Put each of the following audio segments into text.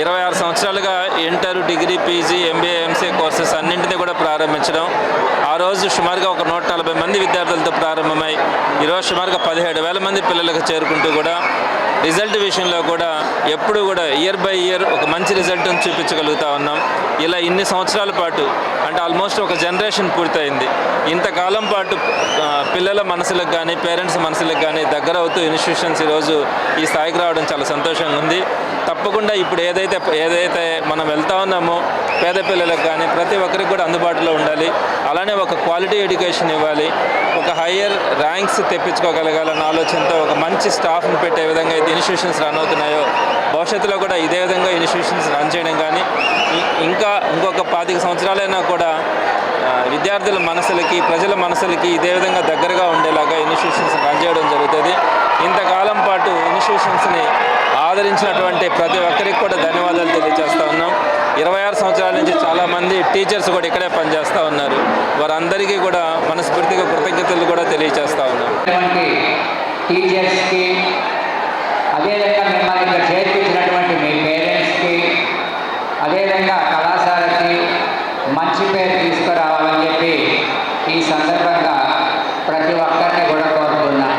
ఇరవై ఆరు సంవత్సరాలుగా inter degree PG MBA MCA courses అన్నింటినీ కూడా ప్రారంభించడం. ఆ రోజు సుమారుగా ఒక నూట నలభై మంది విద్యార్థులతో ప్రారంభమై ఈరోజు సుమారుగా పదిహేడు వేల మంది పిల్లలకు చేరుకుంటూ కూడా రిజల్ట్ విషయంలో కూడా ఎప్పుడు కూడా ఇయర్ బై ఇయర్ ఒక మంచి రిజల్ట్ని చూపించగలుగుతా ఉన్నాం. ఇలా ఇన్ని సంవత్సరాల పాటు అంటే ఆల్మోస్ట్ ఒక జనరేషన్ పూర్తయింది. ఇంతకాలం పాటు పిల్లల మనసులకు కానీ పేరెంట్స్ మనసులకు కానీ దగ్గర అవుతూ ఇన్స్టిట్యూషన్స్ ఈరోజు ఈ స్థాయికి రావడం చాలా సంతోషంగా ఉంది. తప్పకుండా ఇప్పుడు ఏదైతే ఏదైతే మనం వెళ్తా ఉన్నామో పేద పిల్లలకు కానీ ప్రతి ఒక్కరికి కూడా అందుబాటులో ఉండాలి. అలానే ఒక క్వాలిటీ ఎడ్యుకేషన్ ఇవ్వాలి. ఒక హయ్యర్ ర్యాంక్స్ తెప్పించుకోగలగాలన్న ఆలోచనతో ఒక మంచి స్టాఫ్ని పెట్టే విధంగా అయితే ఇన్స్టిట్యూషన్స్ రన్ అవుతున్నాయో భవిష్యత్తులో కూడా ఇదే విధంగా ఇన్స్టిట్యూషన్స్ రన్ చేయడం కానీ ఇంకా ఇంకొక పాతిక సంవత్సరాలైనా కూడా విద్యార్థుల మనసులకి ప్రజల మనసులకి ఇదే విధంగా దగ్గరగా ఉండేలాగా ఇన్స్టిట్యూషన్స్ రన్ చేయడం జరుగుతుంది. ఇంతకాలం పాటు ఇన్స్టిట్యూషన్స్ని ఆదరించినటువంటి ప్రతి ఒక్కరికి కూడా ధన్యవాదాలు తెలియజేస్తా ఉన్నాం ఇరవై ఆరు సంవత్సరాల నుంచి చాలామంది టీచర్స్ కూడా ఇక్కడే పనిచేస్తూ ఉన్నారు. వారందరికీ కూడా మనస్ఫూర్తిగా కృతజ్ఞతలు కూడా తెలియజేస్తూ ఉన్నారు ఉన్నటువంటి టీచర్స్కి అదేవిధంగా మిమ్మల్ని ఇక్కడ చేర్పించినటువంటి మీ పేరెంట్స్కి అదేవిధంగా కళాశాలకి మంచి పేరు తీసుకురావాలని చెప్పి ఈ సందర్భంగా ప్రతి ఒక్కరిని కూడా కోరుతున్నా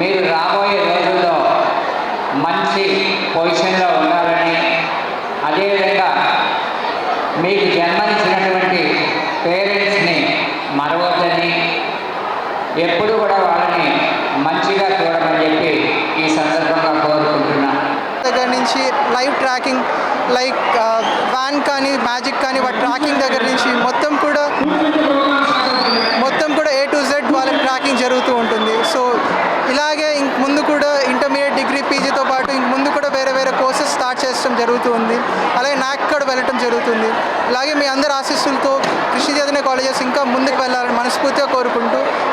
మీరు రాబోయే రోజుల్లో మంచి పొజిషన్లో ఉండాలని అదేవిధంగా మీకు జన్మనిచ్చినటువంటి పేరెంట్స్ని మరవద్దని ఎప్పుడు కూడా వాళ్ళని మంచిగా చూడమని చెప్పి ఈ సందర్భంగా కోరుకుంటున్నా. దగ్గర నుంచి లైవ్ ట్రాకింగ్ లైక్ వ్యాన్ కానీ మ్యాజిక్ కానీ వాటి ట్రాకింగ్ దగ్గర నుంచి మొత్తం కూడా మొత్తం కూడా ఏ టు జెడ్ వాళ్ళ ట్రాకింగ్ జరుగుతూ ఉంటుంది. సో ఇలాగే ముందు కూడా ఇంటర్మీడియట్ డిగ్రీ పీజీ పాటు ఇంక ముందు కూడా వేరే వేరే కోర్సెస్ జరుగుతుంది. అలాగే నాక్కడ వెళ్ళటం జరుగుతుంది. అలాగే మీ అందరి ఆశీస్సులతో కృష్ణ చైతన్య కాలేజెస్ ఇంకా ముందుకు వెళ్ళాలని మనస్ఫూర్తిగా కోరుకుంటూ